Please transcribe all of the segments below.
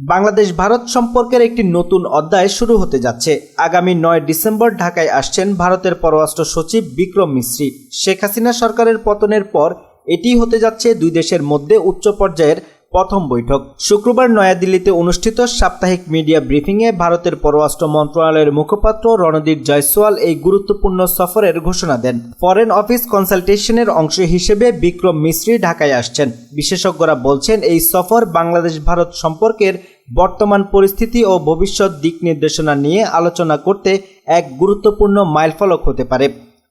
বাংলাদেশ ভারত সম্পর্কের একটি নতুন অধ্যায় শুরু হতে যাচ্ছে। আগামী নয় ডিসেম্বর ঢাকায় আসছেন ভারতের পররাষ্ট্র সচিব বিক্রম মিশ্রি। শেখ হাসিনা সরকারের পতনের পর এটি হতে যাচ্ছে দুই দেশের মধ্যে উচ্চ পর্যায়ের প্রথম বৈঠক। শুক্রবার নয়াদিল্লিতে অনুষ্ঠিত সাপ্তাহিক মিডিয়া ব্রিফিংয়ে ভারতের পররাষ্ট্র মন্ত্রণালয়ের মুখপাত্র রণদীপ জয়সওয়াল এই গুরুত্বপূর্ণ সফরের ঘোষণা দেন। ফরেন অফিস কনসালটেশনের অংশ হিসেবে বিক্রম মিশ্রি ঢাকায় আসছেন। বিশেষজ্ঞরা বলছেন, এই সফর বাংলাদেশ ভারত সম্পর্কের বর্তমান পরিস্থিতি ও ভবিষ্যৎ দিক নির্দেশনা নিয়ে আলোচনা করতে এক গুরুত্বপূর্ণ মাইলফলক হতে পারে।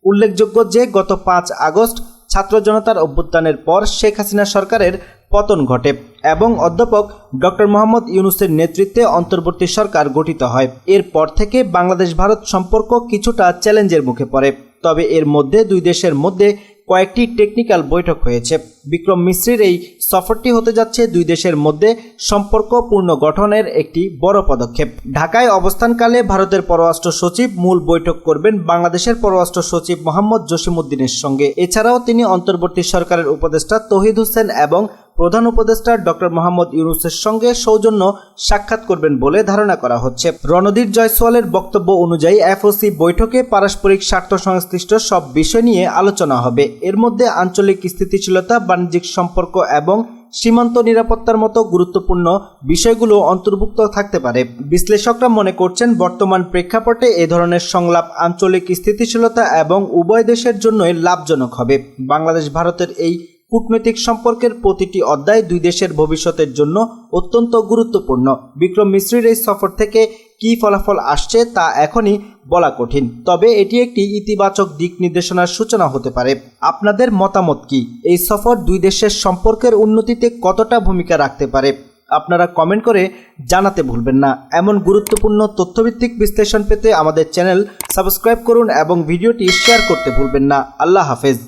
উল্লেখযোগ্য যে, গত পাঁচ আগস্ট ছাত্র জনতার অভ্যুত্থানের পর শেখ হাসিনা সরকারের পতন ঘটে এবং অধ্যাপক ডক্টর মোহাম্মদ ইউনুসের নেতৃত্বে অন্তর্বর্তী সরকার গঠিত হয়। এরপর থেকে বাংলাদেশ ভারত সম্পর্ক কিছুটা চ্যালেঞ্জের মুখে পড়ে। তবে এর মধ্যে দুই দেশের মধ্যে কয়েকটি টেকনিক্যাল বৈঠক হয়েছে। বিক্রম মিশ্রির এই সফরটি হতে যাচ্ছে দুই দেশের মধ্যে সম্পর্ক পূর্ণ গঠনের একটি বড় পদক্ষেপ। ঢাকায় অবস্থানকালে ভারতের পররাষ্ট্র সচিব মূল বৈঠক করবেন বাংলাদেশের পররাষ্ট্র সচিব মোহাম্মদ জসিমুদ্দিনের সঙ্গে। এছাড়াও তিনি অন্তর্বর্তী সরকারের উপদেষ্টা তহিদ হোসেন এবং প্রধান উপদেষ্টা ডক্টর মোহাম্মদ ইউনুসের সঙ্গে সৌজন্য সাক্ষাৎ করবেন বলে ধারণা করা হচ্ছে। রণদীপ জয়সওয়ালের বক্তব্য অনুযায়ী এফওসি বৈঠকে পারস্পরিক স্বার্থ সংশ্লিষ্ট সব বিষয় নিয়ে আলোচনা হবে। এর মধ্যে আঞ্চলিক স্থিতিশীলতা, বাণিজ্যিক সম্পর্ক এবং সীমান্ত নিরাপত্তার মতো গুরুত্বপূর্ণ বিষয়গুলো অন্তর্ভুক্ত থাকতে পারে। বিশ্লেষকরা মনে করছেন, বর্তমান প্রেক্ষাপটে এ ধরনের সংলাপ আঞ্চলিক স্থিতিশীলতা এবং উভয় দেশের জন্যই লাভজনক হবে। বাংলাদেশ, ভারতের এই কূটনৈতিক সম্পর্কের প্রতিটি অধ্যায় দুই দেশের ভবিষ্যতের জন্য অত্যন্ত গুরুত্বপূর্ণ। বিক্রম মিশ্রির এই সফর থেকে কী ফলাফল আসছে তা এখনই বলা কঠিন, তবে এটি একটি ইতিবাচক দিক নির্দেশনার সূচনা হতে পারে। আপনাদের মতামত কি? এই সফর দুই দেশের সম্পর্কের উন্নতিতে কতটা ভূমিকা রাখতে পারে? আপনারা কমেন্ট করে জানাতে ভুলবেন না। এমন গুরুত্বপূর্ণ তথ্যভিত্তিক বিশ্লেষণ পেতে আমাদের চ্যানেল সাবস্ক্রাইব করুন এবং ভিডিওটি শেয়ার করতে ভুলবেন না। আল্লাহ হাফেজ।